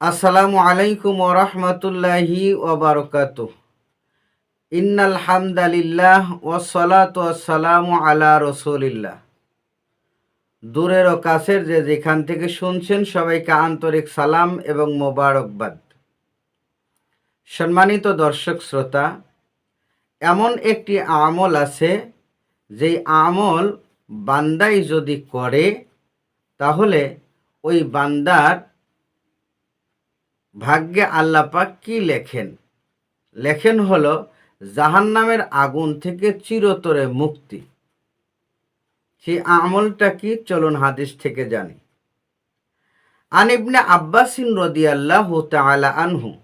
আসসালামু আলাইকুম ওরহমতুল্লাহি ওবরকাত ইন্নাল হামদালিল্লাহ ওসলাত ওয়াসালামু আলা রসুলিল্লাহ। দূরের ও কাছের যে যেখান থেকে শুনছেন সবাইকে আন্তরিক সালাম এবং মোবারকবাদ। সম্মানিত দর্শক শ্রোতা, এমন একটি আমল আছে, যেই আমল বান্দাই যদি করে, তাহলে ওই বান্দার ভাগ্যে আল্লাপাক কি লেখেন? লেখেন হলো, জাহান্নামের আগুন থেকে চিরতরে মুক্তি। সেই আমলটা কি? চলুন হাদিস থেকে জানি। আন ইবনে আব্বাসিন রদিয়াল্লাহ তাআলা আনহু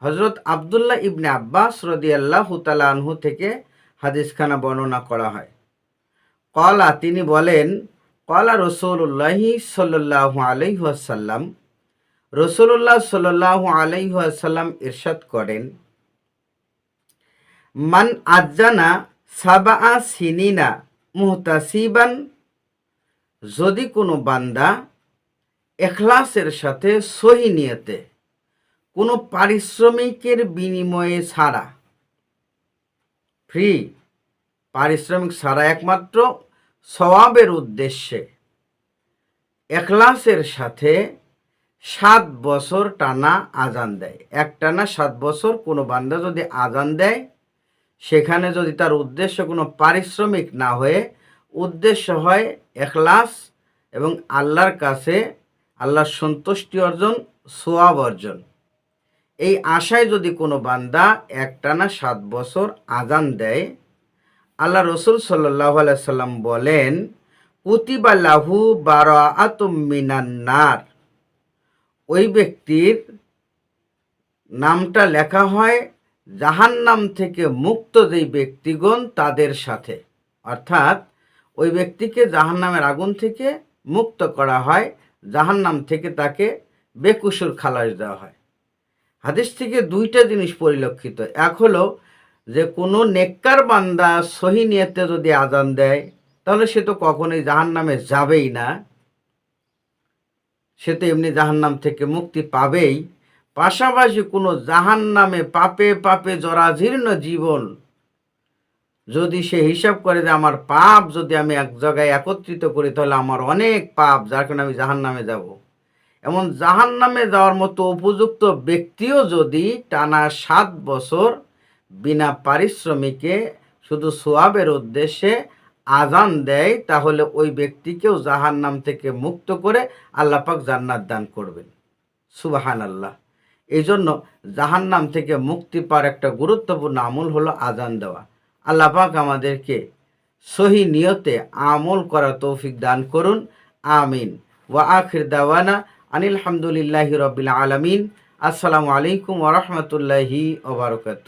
হজরত আবদুল্লাহ ইবনে আব্বাস রদিয়াল্লাহ তাআলা আনহু থেকে হাদিসখানা বর্ণনা করা হয়। কলা তিনি বলেন কলা রসৌল্লাহি সাল্লাল্লাহু আলাইহি ওয়াসাল্লাম রসুল্লাহ সাল্লাহ আলাইসাল্লাম ইরশাদ করেন, মান আজানা সাবা সিনিনা মুহতাসিবান যদি কোনো বান্দা এখলাসের সাথে সহি নিয়তে কোনো পারিশ্রমিকের বিনিময়ে ছাড়া ফ্রি পারিশ্রমিক ছাড়া একমাত্র সওয়াবের উদ্দেশ্যে এখলাসের সাথে সাত বছর টানা আজান দেয়। এক টানা সাত বছর কোনো বান্দা যদি আজান দেয়, সেখানে যদি তার উদ্দেশ্য কোনো পারিশ্রমিক না হয়ে, উদ্দেশ্য হয় এখলাস এবং আল্লাহর কাছে আল্লাহর সন্তুষ্টি অর্জন, সোয়াব অর্জন। এই আশায় যদি কোনো বান্দা একটানা সাত বছর আজান দেয়, আল্লাহ রসুল সাল্লাহ সাল্লাম বলেন, কুতিবা লাহু বারা আতুমিনান্নার ওই ব্যক্তির নামটা লেখা হয় জাহান্নাম থেকে মুক্ত যেই ব্যক্তিগণ তাদের সাথে। অর্থাৎ ওই ব্যক্তিকে জাহান্নামের আগুন থেকে মুক্ত করা হয়, জাহান্নাম থেকে তাকে বেকুসুর খালাস দেওয়া হয়। হাদিস থেকে দুইটা জিনিস পরিলক্ষিত। এক হলো যে কোনো নেককার বান্দা সহি নিয়তে যদি আজান দেয়, তাহলে সে তো কখনোই জাহান্নামে যাবেই না। সে তো এমনি জাহান্নাম থেকে মুক্তি পাবেই। পাশাপাশি কোনো জাহান্নামে পাপে পাপে জরাজীর্ণ জীবন যদি সে হিসাব করে যে আমার পাপ যদি আমি এক জায়গায় একত্রিত করি, তাহলে আমার অনেক পাপ, যার কারণে আমি জাহান নামে যাব। এমন জাহান নামে যাওয়ার মতো উপযুক্ত ব্যক্তিও যদি টানা সাত বছর বিনা পারিশ্রমিকে শুধু সোয়াবের উদ্দেশ্যে আজান দেয়, তাহলে ওই ব্যক্তিকেও জাহান নাম থেকে মুক্ত করে আল্লাপাক জান্নাত দান করবেন। সুবাহান আল্লাহ এই জন্য জাহান নাম থেকে মুক্তি পাওয়ার একটা গুরুত্বপূর্ণ আমল হলো আজান দেওয়া। আল্লাপাক আমাদেরকে সহি নিয়তে আমল করা তৌফিক দান করুন। আমিন। ওয়া আখির দাওয়ানা আনিল হামদুলিল্লাহি রবিল আলমিন। আসসালামু আলাইকুম ওরহমতুল্লাহি ওবরকাত